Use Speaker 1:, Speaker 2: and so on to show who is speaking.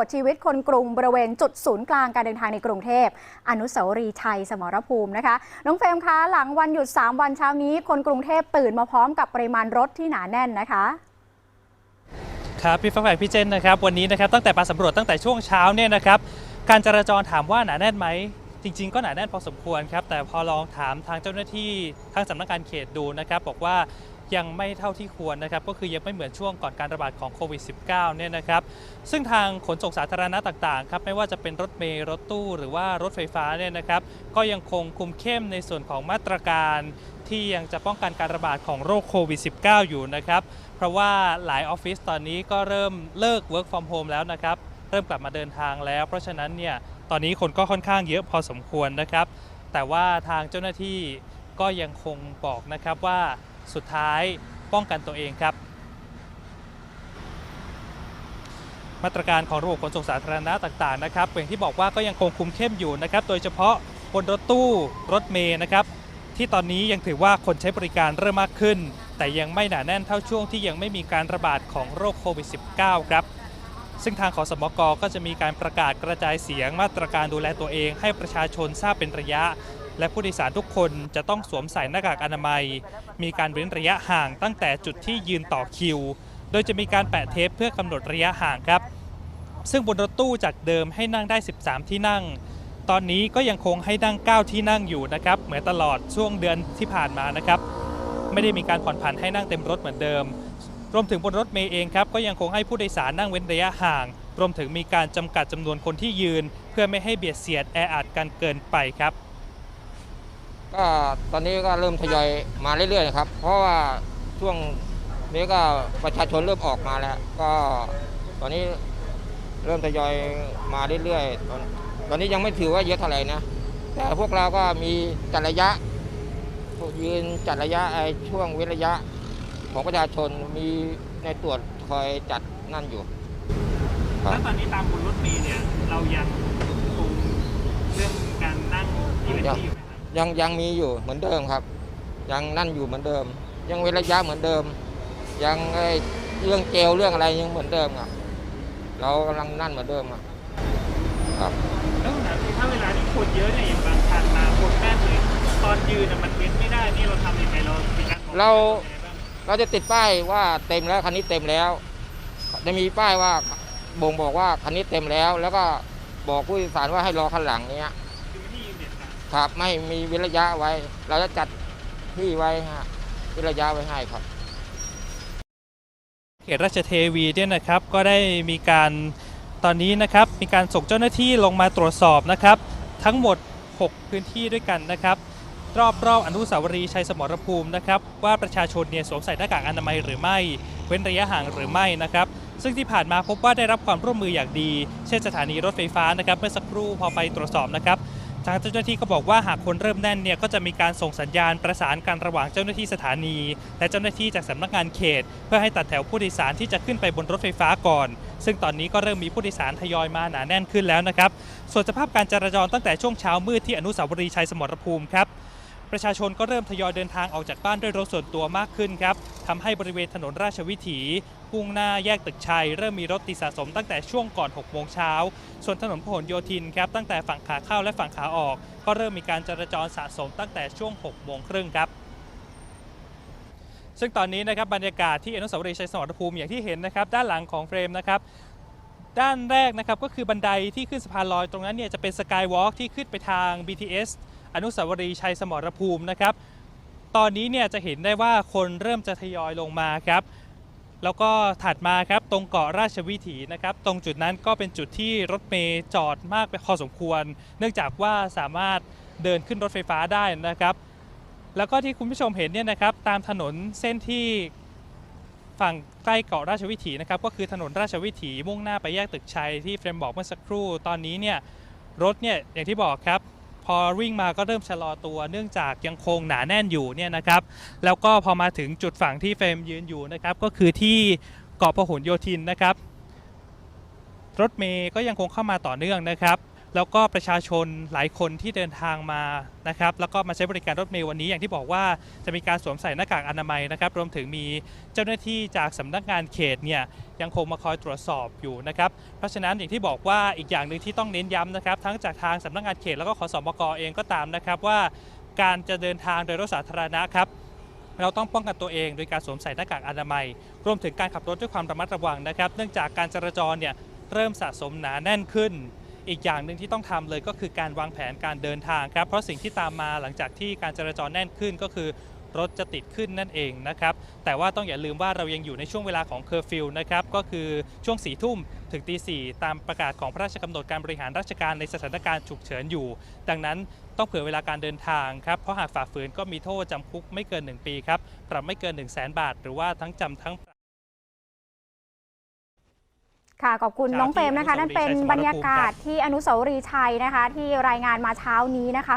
Speaker 1: วจชีวิตคนกรุงบริเวณจุดศูนย์กลางการเดินทางในกรุงเทพ อนุสาวรีย์ชัยสมรภูมินะคะ น้องเฟรมคะ หลังวันหยุด 3 วันเช้านี้ คนกรุงเทพตื่นมาพร้อมกับปริมาณรถที่หนาแน่นนะคะ
Speaker 2: ครับพี่ฟังแฝกพี่เจนนะครับวันนี้นะครับตั้งแต่มาสำรวจตั้งแต่ช่วงเช้าเนี่ยนะครับการจราจรถามว่าหนาแน่นไหมจริง ๆ ก็หนาแน่นพอสมควรครับแต่พอลองถามทางเจ้าหน้าที่ทางสำนักงานเขตดูนะครับบอกว่า ยังไม่เท่าที่ควรนะครับก็คือยังไม่เหมือนช่วงก่อนการระบาดของโควิด -19 เนี่ยนะครับซึ่งทางขนส่งสาธารณะต่างๆครับไม่ว่าจะเป็นรถเมล์รถตู้ หรือว่ารถไฟฟ้าเนี่ยนะครับก็ยังคงคุมเข้มในส่วนของมาตรการที่ยังจะป้องกันการระบาดของโรคโควิด -19 อยู่นะครับเพราะว่าหลายออฟฟิศตอนนี้ก็เริ่มเลิก work from home แล้วนะครับเริ่มกลับมาเดินทางแล้ว เพราะฉะนั้นเนี่ยตอนนี้คนก็ค่อนข้างเยอะพอสมควรนะครับ แต่ว่าทางเจ้าหน้าที่ก็ยังคงบอกนะครับว่า สุดท้ายป้องกันตัวเองครับ มาตรการของระบบขนส่งสาธารณะต่างๆนะครับอย่างที่บอกว่าก็ยังคงคุมเข้มอยู่นะครับ โดยเฉพาะบนรถตู้รถเมย์นะครับ ที่ตอนนี้ยังถือว่าคนใช้บริการเริ่มมากขึ้น แต่ยังไม่หนาแน่นเท่าช่วงที่ยังไม่มีการระบาดของโรคโควิด -19 ครับซึ่งทางขอสมกก็จะมีการประกาศกระจายเสียงมาตรการดูแลตัวเองให้ประชาชนทราบเป็นระยะ และผู้โดยสารทุกคนจะต้องสวมใส่หน้ากากอนามัย มีการเว้นระยะห่างตั้งแต่จุดที่ยืนต่อคิว โดยจะมีการแปะเทปเพื่อกำหนดระยะห่างครับ ซึ่งบนรถตู้จากเดิมให้นั่งได้ 13 ที่นั่ง ตอนนี้ก็ยังคงให้นั่ง 9 ที่นั่งอยู่นะครับ เหมือนตลอดช่วงเดือนที่ผ่านมานะครับ ไม่ได้มีการผ่อนผันให้นั่งเต็มรถเหมือนเดิม รวมถึงบนรถเมย์เองครับก็ยังคงให้ผู้โดยสารนั่งเว้นระยะห่าง รวมถึงมีการจำกัดจำนวนคนที่ยืน เพื่อไม่ให้เบียดเสียดแออัดกันเกินไปครับ
Speaker 3: ก็ตอนนี้ก็เริ่มทยอยมาเรื่อยๆนะครับ เพราะว่าช่วงนี้ก็ประชาชนเริ่มออกมาแล้ว ก็ตอนนี้เริ่มทยอยมาเรื่อยๆตอนตอนนี้ยังไม่ถือว่าเยอะเท่าไหร่นะแต่พวกเราก็มีจัดระยะยืนจัดระยะไอ้ช่วงเว้นระยะของประชาชนมีในตรวจคอยจัดนั่นอยู่
Speaker 2: แล้วตอนนี้ตามบนรถเมย์เนี่ยเรายังคงเรื่องการนั่งที่เป็นที่อยู่
Speaker 3: ยังยังมีอยู่เหมือนเดิมครับ ยังนั่นอยู่เหมือนเดิม ยังเว้นระยะเหมือนเดิม ยังไอ้เรื่องเจลเรื่องอะไรยังเหมือนเดิมอะเรากำลังนั่นเหมือนเดิมอะครับ
Speaker 2: แล้วนะถ้าเวลาที่คนเยอะเนี่ยอย่างบางคันมาคนแน่นเลยตอนยืนน่ะมันเว้นไม่ได้นี่เราทำยังไงเรามีการบอก
Speaker 3: เรา
Speaker 2: ยังไงบ้าง
Speaker 3: เราจะติดป้ายว่าเต็มแล้วคันนี้เต็มแล้ว จะมีป้ายว่าบ่งบอกว่าคันนี้เต็มแล้ว แล้วก็บอกผู้โดยสารว่าให้รอคันหลังเนี้ย
Speaker 2: ค
Speaker 3: รับไม่มีว้นระยะไว้ เราจะจัดที่ไว้ฮะว้นระยะไว้ให้ครับ
Speaker 2: เขตราชเทวีเนี่ยนะครับก็ได้มีการตอนนี้นะครับมีการส่งเจ้าหน้าที่ลงมาตรวจสอบนะครับ ทั้งหมด 6 พื้นที่ด้วยกันนะครับ รอบรอบอนุสาวรีย์ชัยสมรภูมินะครับว่าประชาชนเนี่ยสวมใส่หน้ากากอนามัยหรือไม่ เว้นระยะห่างหรือไม่นะครับซึ่งที่ผ่านมาพบว่าได้รับความร่วมมืออย่างดี เช่นสถานีรถไฟฟ้านะครับ เมื่อสักครู่พอไปตรวจสอบนะครับ ทางเจ้าหน้าที่ก็บอกว่าหากคนเริ่มแน่นเนี่ยก็จะมีการส่งสัญญาณประสานกันระหว่างเจ้าหน้าที่สถานี และเจ้าหน้าที่จากสำนักงานเขต เพื่อให้ตัดแถวผู้โดยสารที่จะขึ้นไปบนรถไฟฟ้าก่อน ซึ่งตอนนี้ก็เริ่มมีผู้โดยสารทยอยมาหนาแน่นขึ้นแล้วนะครับส่วนสภาพการจราจรตั้งแต่ช่วงเช้ามืดที่อนุสาวรีย์ชัยสมรภูมิครับ ประชาชนก็เริ่มทยอยเดินทางออกจากบ้านด้วยรถส่วนตัวมากขึ้นครับทำให้บริเวณถนนราชวิถีพุ่งหน้าแยกตึกชัย เริ่มมีรถติดสะสมตั้งแต่ช่วงก่อน 6 โมงเช้า ส่วนถนนพหลโยธินครับตั้งแต่ฝั่งขาเข้าและฝั่งขาออก ก็เริ่มมีการจราจรสะสมตั้งแต่ช่วง 6 โมงครึ่งครับซึ่งตอนนี้นะครับบรรยากาศที่อนุสาวรีย์ชัยสมรภูมิอย่างที่เห็นนะครับด้านหลังของเฟรมนะครับด้านแรกนะครับก็คือบันไดที่ขึ้นสะพานลอยตรงนั้นเนี่ยจะเป็นสกายวอล์กที่ขึ้นไปทาง BTS อนุสาวรีย์ชัยสมรภูมินะครับ ตอนนี้เนี่ยจะเห็นได้ว่าคนเริ่มจะทยอยลงมาครับแล้วก็ถัดมาครับตรงเกาะราชวิถีนะครับ ตรงจุดนั้นก็เป็นจุดที่รถเมย์จอดมากไปพอสมควร เนื่องจากว่าสามารถเดินขึ้นรถไฟฟ้าได้นะครับ แล้วก็ที่คุณผู้ชมเห็นเนี่ยนะครับ ตามถนนเส้นที่ฝั่งใกล้เกาะราชวิถีนะครับ ก็คือถนนราชวิถีมุ่งหน้าไปแยกตึกชัยที่เฟรมบอกเมื่อสักครู่ตอนนี้เนี่ยรถเนี่ยอย่างที่บอกครับ อวิ่งมาก็เริ่มชะลอตัว เนื่องจากยังคงหนาแน่นอยู่เนี่ยนะครับแล้วก็พอมาถึงจุดฝั่งที่เฟรมยืนอยู่นะครับก็คือที่เกาะพหลโยธินนะครับรถเมย์ก็ยังคงเข้ามาต่อเนื่องนะครับ แล้วก็ประชาชนหลายคนที่เดินทางมานะครับแล้วก็มาใช้บริการรถเมล์วันนี้อย่างที่บอกว่าจะมีการสวมใส่หน้ากากอนามัยนะครับรวมถึงมีเจ้าหน้าที่จากสำนักงานเขตเนี่ยยังคงมาคอยตรวจสอบอยู่นะครับเพราะฉะนั้นอย่างที่บอกว่าอีกอย่างหนึ่งที่ต้องเน้นย้ำนะครับทั้งจากทางสำนักงานเขตแล้วก็ขอสมกเองก็ตามนะครับว่าการจะเดินทางโดยรถสาธารณะครับเราต้องป้องกันตัวเองโดยการสวมใส่หน้ากากอนามัย รวมถึงการขับรถด้วยความระมัดระวังนะครับ เนื่องจากการจราจรเนี่ยเริ่มสะสมหนาแน่นขึ้น อีกอย่างหนึ่งที่ต้องทำเลยก็คือการวางแผนการเดินทางครับ เพราะสิ่งที่ตามมาหลังจากที่การจราจรแน่นขึ้นก็คือรถจะติดขึ้นนั่นเองนะครับ แต่ว่าต้องอย่าลืมว่าเรายังอยู่ในช่วงเวลาของเคอร์ฟิวนะครับ ก็คือช่วง4ี่ทุ่มถึงตีสี่ตามประกาศของพระราชกำหนดการบริหารราชการในสถานการณ์ฉุกเฉินอยู่ ดังนั้นต้องเผื่อเวลาการเดินทางครับ เพราะหากฝ่าฝืนก็มีโทษจำคุกไม่เกิน 1 ปีครับ ปรับไม่เกิน 1 0 0 0 0แบาท หรือว่าทั้งจำทั้งป
Speaker 1: ค่ะ ขอบคุณ
Speaker 2: ครับ
Speaker 1: น้องเฟรมนะคะ
Speaker 2: ที่
Speaker 1: นั่นเป็น
Speaker 2: อนุสาวรีย์ชัยสมรภูมิ
Speaker 1: บรรยากาศที่อนุสาวรีย์ชัยนะคะ ที่รายงานมาเช้านี้นะคะ